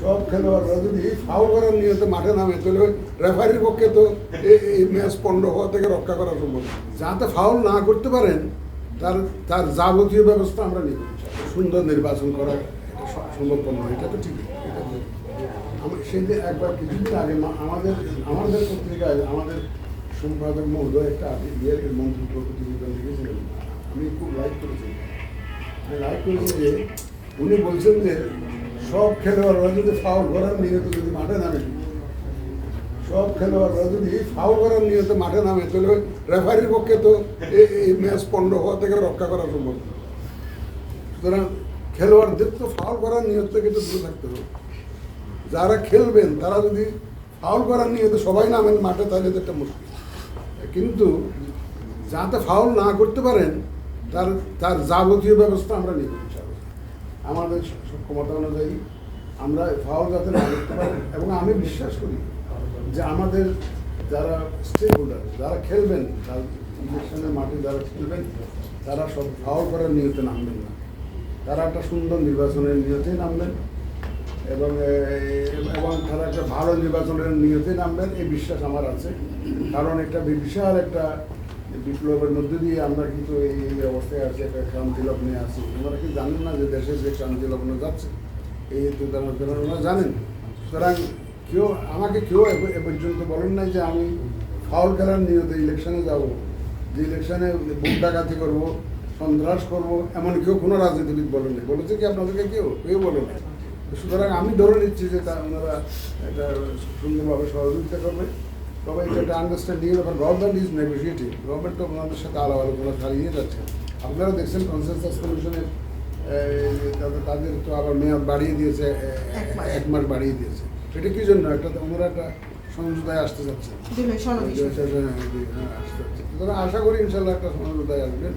সব খেলোয়াড়রা যদি ফাউল করার নিয়তে মাঠে নামে, তাহলে রেফারির পক্ষে তো এই ম্যাচ পণ্ড হওয়া থেকে রক্ষা করা সম্ভব। যাতে ফাউল না করতে পারেন, তার তার যাবতীয় ব্যবস্থা আমরা নিব। সুন্দর নির্বাচন করা সম্ভবপর নয়, এটা তো ঠিক। এটা তো- আমি সেদিন একবার কিছুদিন আগে আমাদের আমাদের পত্রিকায় আমাদের সম্পাদক মহোদয় একটা ইয়ের মন্ত্রী প্রতিবেদন লিখেছিলেন। আমি খুব লাইক করেছি। আমি লাইক করেছি যে উনি বলছেন যে সব খেলোয়াড়রা যদি ফাউল করার নিয়ত যদি মাঠে নামে, সব খেলোয়াড়রা যদি ফাউল করার নিয়তে মাঠে নামে, তাহলে রেফারির পক্ষে তো এই ম্যাচ পণ্ড হওয়া থেকে রক্ষা করা সম্ভব। সুতরাং খেলোয়াড়দের তো ফাউল করার নিয়ত থেকে তো দূরে থাকতে হবে। যারা খেলবেন, তারা যদি ফাউল করার নিয়তে সবাই নামেন মাঠে, তাহলে তো একটা মুশকিল। কিন্তু যাতে ফাউল না করতে পারেন, তার তার যাবতীয় ব্যবস্থা আমরা ইনশাআল্লাহ। আমাদের ক্ষমতা অনুযায়ী আমরা ফাউল যাতে না করতে পারেন এবং আমি বিশ্বাস করি যে আমাদের যারা স্টেক হোল্ডার যারা খেলবেন ইলেকশনের মাঠে যারা খেলবেন, তারা সব ফাউল করার নিয়তে নামবেন না। তারা একটা সুন্দর নির্বাচনের নিয়তেই নামবেন এবং এবং তারা একটা ভালো নির্বাচনের নিয়তে নামবেন, এই বিশ্বাস আমার আছে। কারণ একটা বিশাল একটা বিপ্লবের মধ্যে দিয়ে আমরা কিন্তু এই অবস্থায় আছি, একটা ক্রান্তি লগ্নে আছি। ওনারা কি জানেন না যে দেশে যে ক্রান্তি লগ্ন যাচ্ছে? এই তো তারা তারা ওনারা জানেন। সুতরাং কেউ, আমাকে কেউ এ- পর্যন্ত বলেন নাই যে আমি ফাউল খেলার নিয়তে ইলেকশনে যাব, যে ইলেকশনে ভোট ডাকাতি করব, সন্ত্রাস করব এমন কেউ কোনো রাজনীতিবিদ বলেনি বলেছে কি আপনাদেরকে কেউ? কেউ বলেন সুতরাং আমি ধরে নিচ্ছি যে তা ওনারা এটা সুন্দরভাবে সহযোগিতা করবে। তবে এটা একটা আন্ডারস্ট্যান্ডিং এখন গভর্নমেন্ট ইজ নেগোসিয়েটিভ গভর্নমেন্ট তো ওনাদের সাথে আলাপ আলোচনা চালিয়ে যাচ্ছে। আপনারা দেখছেন কনসেনসাস কমিশনের তাদের তাদের তো আবার মেয়াদ বাড়িয়ে দিয়েছে এক মাস। এক মাস বাড়িয়ে দিয়েছে। এটা কি জন্য? একটা তো ওনারা একটা সমঝোতায় আসতে যাচ্ছে। হ্যাঁ, আসতে যাচ্ছে। সুতরাং আশা করি ইনশাল্লাহ একটা সমঝোতায় আসবেন।